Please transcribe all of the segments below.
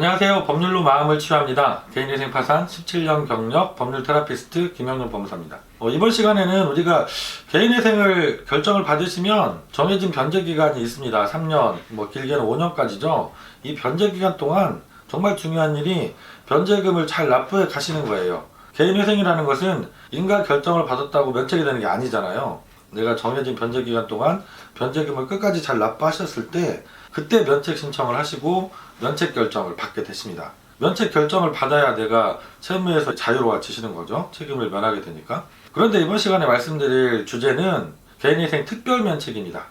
안녕하세요. 법률로 마음을 치유합니다. 개인위생 파산 17년 경력 법률 테라피스트 김영준 법무사입니다. 어, 이번 시간에는 우리가 개인위생을 결정을 받으시면 정해진 변제 기간이 있습니다. 3년, 뭐 길게는 5년까지죠. 이 변제 기간 동안 정말 중요한 일이 변제금을 잘 납부해 가시는 거예요. 개인위생이라는 것은 인가 결정을 받았다고 면책이 되는 게 아니잖아요. 내가 정해진 변제 기간 동안 변제금을 끝까지 잘 납부하셨을 때 그때 면책 신청을 하시고 면책 결정을 받게 되십니다. 면책 결정을 받아야 내가 채무에서 자유로워지시는 거죠. 책임을 면하게 되니까. 그런데 이번 시간에 말씀드릴 주제는 개인위생 특별 면책입니다.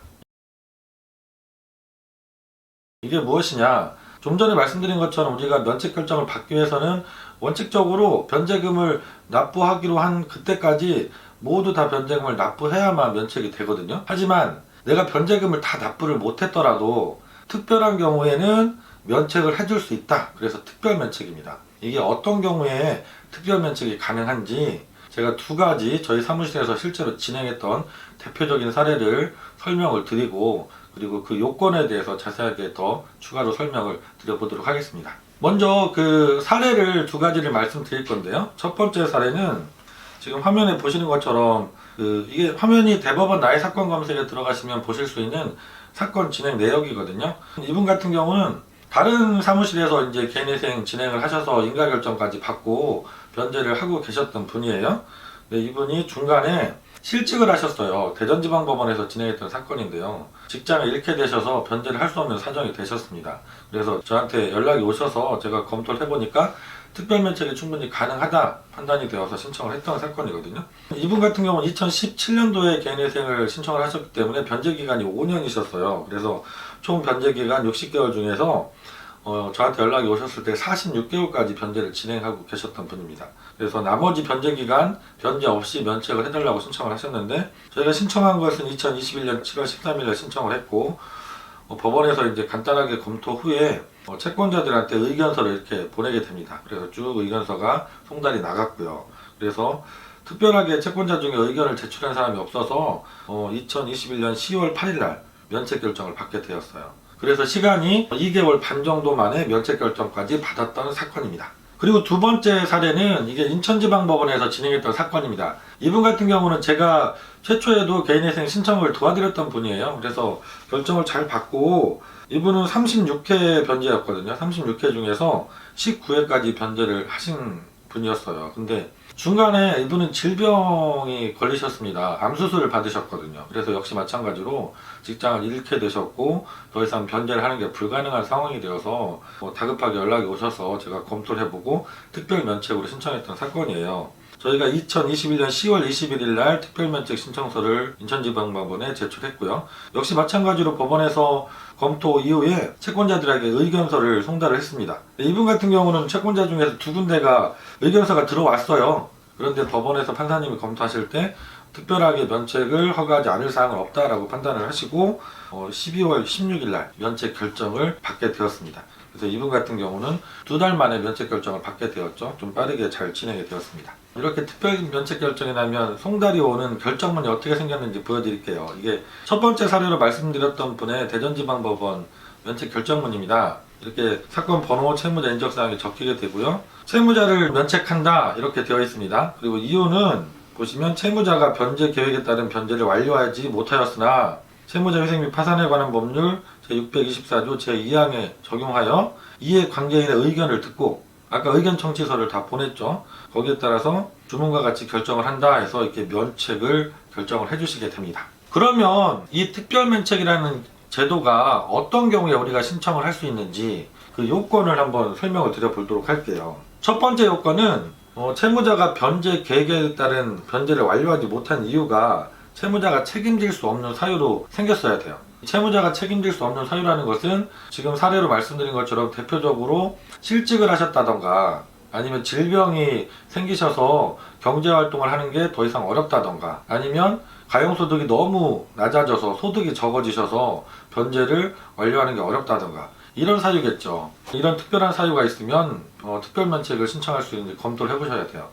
이게 무엇이냐? 좀 전에 말씀드린 것처럼 우리가 면책 결정을 받기 위해서는 원칙적으로 변제금을 납부하기로 한 그때까지 모두 다 변제금을 납부해야만 면책이 되거든요. 하지만 내가 변제금을 다 납부를 못했더라도 특별한 경우에는 면책을 해줄 수 있다. 그래서 특별 면책입니다. 이게 어떤 경우에 특별 면책이 가능한지 제가 두 가지 저희 사무실에서 실제로 진행했던 대표적인 사례를 설명을 드리고 그리고 그 요건에 대해서 자세하게 더 추가로 설명을 드려보도록 하겠습니다. 먼저 그 사례를 두 가지를 말씀드릴 건데요. 첫 번째 사례는 지금 화면에 보시는 것처럼 그 이게 화면이 대법원 나의 사건 검색에 들어가시면 보실 수 있는 사건 진행 내역이거든요. 이분 같은 경우는 다른 사무실에서 이제 개인회생 진행을 하셔서 인가결정까지 받고 변제를 하고 계셨던 분이에요. 근데 이분이 중간에 실직을 하셨어요. 대전지방법원에서 진행했던 사건인데요. 직장을 잃게 되셔서 변제를 할 수 없는 사정이 되셨습니다. 그래서 저한테 연락이 오셔서 제가 검토를 해보니까 특별면책이 충분히 가능하다 판단이 되어서 신청을 했던 사건이거든요. 이분 같은 경우는 2017년도에 개인회생을 신청을 하셨기 때문에 변제 기간이 5년이셨어요. 그래서 총 변제 기간 60개월 중에서 어, 저한테 연락이 오셨을 때 46개월까지 변제를 진행하고 계셨던 분입니다. 그래서 나머지 변제 기간 변제 없이 면책을 해달라고 신청을 하셨는데 저희가 신청한 것은 2021년 7월 13일에 신청을 했고 어, 법원에서 이제 간단하게 검토 후에 어, 채권자들한테 의견서를 이렇게 보내게 됩니다. 그래서 쭉 의견서가 송달이 나갔고요. 그래서 특별하게 채권자 중에 의견을 제출한 사람이 없어서 어, 2021년 10월 8일 날 면책 결정을 받게 되었어요. 그래서 시간이 2개월 반 정도 만에 면책 결정까지 받았던 사건입니다. 그리고 두 번째 사례는 이게 인천지방법원에서 진행했던 사건입니다. 이분 같은 경우는 제가 최초에도 개인회생 신청을 도와드렸던 분이에요. 그래서 결정을 잘 받고 이분은 36회 변제였거든요. 36회 중에서 19회까지 변제를 하신 분이었어요. 근데 중간에 이분은 질병이 걸리셨습니다. 암 수술을 받으셨거든요. 그래서 역시 마찬가지로 직장을 잃게 되셨고 더 이상 변제를 하는 게 불가능한 상황이 되어서 뭐 다급하게 연락이 오셔서 제가 검토를 해보고 특별 면책으로 신청했던 사건이에요. 저희가 2021년 10월 21일 날 특별면책 신청서를 인천지방법원에 제출했고요. 역시 마찬가지로 법원에서 검토 이후에 채권자들에게 의견서를 송달을 했습니다. 이분 같은 경우는 채권자 중에서 두 군데가 의견서가 들어왔어요. 그런데 법원에서 판사님이 검토하실 때 특별하게 면책을 허가하지 않을 사항은 없다라고 판단을 하시고 어, 12월 16일 날 면책 결정을 받게 되었습니다. 그래서 이분 같은 경우는 두 달 만에 면책 결정을 받게 되었죠. 좀 빠르게 잘 진행이 되었습니다. 이렇게 특별 면책 결정이 나면 송달이 오는 결정문이 어떻게 생겼는지 보여드릴게요. 이게 첫 번째 사례로 말씀드렸던 분의 대전지방법원 면책 결정문입니다. 이렇게 사건 번호, 채무자 인적 사항이 적히게 되고요. 채무자를 면책한다 이렇게 되어 있습니다. 그리고 이유는 보시면 채무자가 변제 계획에 따른 변제를 완료하지 못하였으나 채무자 회생 및 파산에 관한 법률 제624조 제2항에 적용하여 이해 관계인의 의견을 듣고 아까 의견 청취서를 다 보냈죠. 거기에 따라서 주문과 같이 결정을 한다 해서 이렇게 면책을 결정을 해주시게 됩니다. 그러면 이 특별면책이라는 제도가 어떤 경우에 우리가 신청을 할 수 있는지 그 요건을 한번 설명을 드려보도록 할게요. 첫 번째 요건은 어, 채무자가 변제 계획에 따른 변제를 완료하지 못한 이유가 채무자가 책임질 수 없는 사유로 생겼어야 돼요. 채무자가 책임질 수 없는 사유라는 것은 지금 사례로 말씀드린 것처럼 대표적으로 실직을 하셨다던가 아니면 질병이 생기셔서 경제 활동을 하는 게 더 이상 어렵다던가 아니면 가용소득이 너무 낮아져서 소득이 적어지셔서 변제를 완료하는 게 어렵다던가 이런 사유겠죠. 이런 특별한 사유가 있으면 어, 특별면책을 신청할 수 있는지 검토를 해보셔야 돼요.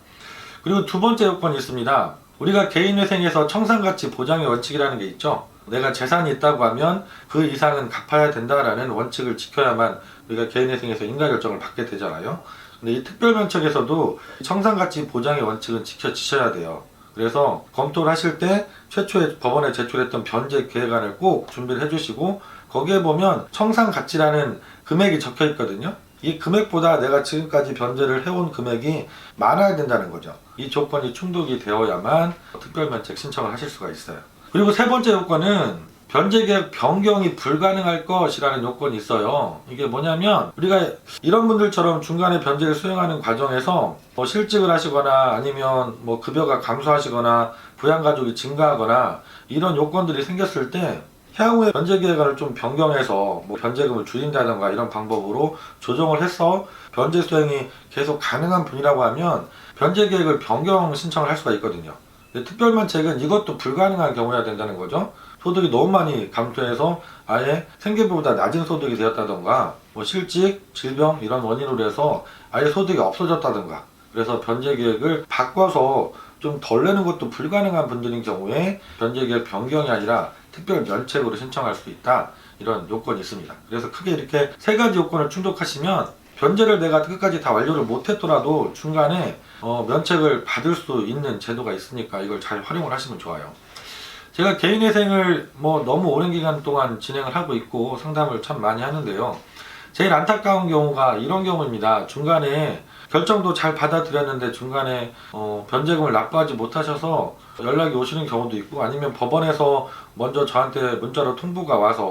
그리고 두 번째 요건이 있습니다. 우리가 개인회생에서 청산가치 보장의 원칙이라는 게 있죠. 내가 재산이 있다고 하면 그 이상은 갚아야 된다라는 원칙을 지켜야만 우리가 개인회생에서 인가결정을 받게 되잖아요. 근데 이 특별면책에서도 청산가치 보장의 원칙은 지켜지셔야 돼요. 그래서 검토를 하실 때 최초에 법원에 제출했던 변제 계획안을 꼭 준비를 해주시고 거기에 보면 청산가치라는 금액이 적혀 있거든요. 이 금액보다 내가 지금까지 변제를 해온 금액이 많아야 된다는 거죠. 이 조건이 충족이 되어야만 특별면책 신청을 하실 수가 있어요. 그리고 세 번째 요건은 변제계획 변경이 불가능할 것이라는 요건이 있어요. 이게 뭐냐면 우리가 이런 분들처럼 중간에 변제를 수행하는 과정에서 뭐 실직을 하시거나 아니면 뭐 급여가 감소하시거나 부양가족이 증가하거나 이런 요건들이 생겼을 때 향후에 변제 계획안을 좀 변경해서 뭐 변제금을 줄인다든가 이런 방법으로 조정을 해서 변제 수행이 계속 가능한 분이라고 하면 변제 계획을 변경 신청을 할 수가 있거든요. 특별면책은 이것도 불가능한 경우여야 된다는 거죠. 소득이 너무 많이 감소해서 아예 생계보다 낮은 소득이 되었다던가 뭐 실직, 질병 이런 원인으로 해서 아예 소득이 없어졌다던가 그래서 변제 계획을 바꿔서 좀 덜 내는 것도 불가능한 분들인 경우에 변제 계획 변경이 아니라 특별 면책으로 신청할 수 있다 이런 요건이 있습니다. 그래서 크게 이렇게 세 가지 요건을 충족하시면 변제를 내가 끝까지 다 완료를 못했더라도 중간에 어, 면책을 받을 수 있는 제도가 있으니까 이걸 잘 활용을 하시면 좋아요. 제가 개인회생을 뭐 너무 오랜 기간 동안 진행을 하고 있고 상담을 참 많이 하는데요. 제일 안타까운 경우가 이런 경우입니다. 중간에 결정도 잘 받아들였는데 중간에 어, 변제금을 납부하지 못하셔서 연락이 오시는 경우도 있고 아니면 법원에서 먼저 저한테 문자로 통보가 와서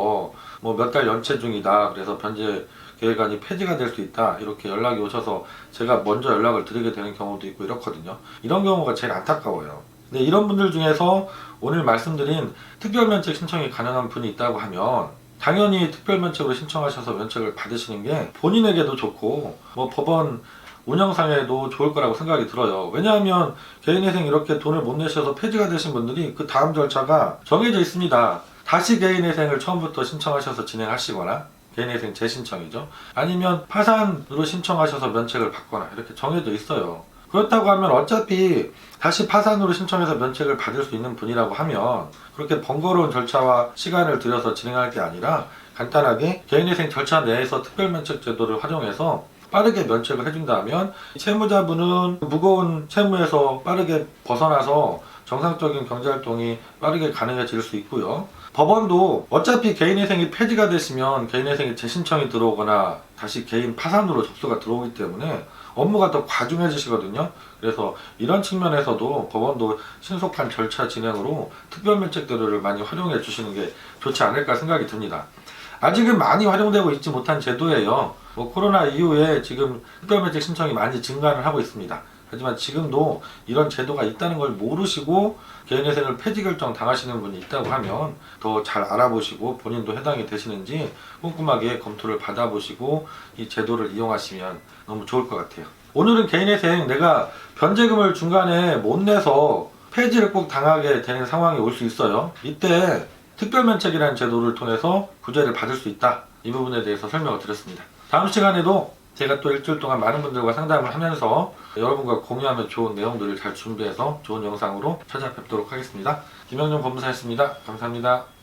뭐 몇 달 연체 중이다. 그래서 변제 계획안이 폐지가 될 수 있다. 이렇게 연락이 오셔서 제가 먼저 연락을 드리게 되는 경우도 있고 이렇거든요. 이런 경우가 제일 안타까워요. 근데 이런 분들 중에서 오늘 말씀드린 특별면책 신청이 가능한 분이 있다고 하면 당연히 특별면책으로 신청하셔서 면책을 받으시는 게 본인에게도 좋고 뭐 법원 운영상에도 좋을 거라고 생각이 들어요. 왜냐하면 개인회생 이렇게 돈을 못 내셔서 폐지가 되신 분들이 그 다음 절차가 정해져 있습니다. 다시 개인회생을 처음부터 신청하셔서 진행하시거나 개인회생 재신청이죠. 아니면 파산으로 신청하셔서 면책을 받거나 이렇게 정해져 있어요. 그렇다고 하면 어차피 다시 파산으로 신청해서 면책을 받을 수 있는 분이라고 하면 그렇게 번거로운 절차와 시간을 들여서 진행할 게 아니라 간단하게 개인회생 절차 내에서 특별면책 제도를 활용해서 빠르게 면책을 해준다면 채무자분은 무거운 채무에서 빠르게 벗어나서 정상적인 경제활동이 빠르게 가능해질 수 있고요. 법원도 어차피 개인회생이 폐지가 되시면 개인회생이 재신청이 들어오거나 다시 개인 파산으로 접수가 들어오기 때문에 업무가 더 과중해지시거든요. 그래서 이런 측면에서도 법원도 신속한 절차 진행으로 특별 면책제도를 많이 활용해 주시는 게 좋지 않을까 생각이 듭니다. 아직은 많이 활용되고 있지 못한 제도예요. 뭐 코로나 이후에 지금 특별면책 신청이 많이 증가를 하고 있습니다. 하지만 지금도 이런 제도가 있다는 걸 모르시고 개인회생을 폐지 결정 당하시는 분이 있다고 하면 더 잘 알아보시고 본인도 해당이 되시는지 꼼꼼하게 검토를 받아보시고 이 제도를 이용하시면 너무 좋을 것 같아요. 오늘은 개인회생 내가 변제금을 중간에 못 내서 폐지를 꼭 당하게 되는 상황이 올 수 있어요. 이때 특별면책이라는 제도를 통해서 구제를 받을 수 있다. 이 부분에 대해서 설명을 드렸습니다. 다음 시간에도 제가 또 일주일 동안 많은 분들과 상담을 하면서 여러분과 공유하면 좋은 내용들을 잘 준비해서 좋은 영상으로 찾아뵙도록 하겠습니다. 김영준 법무사였습니다. 감사합니다.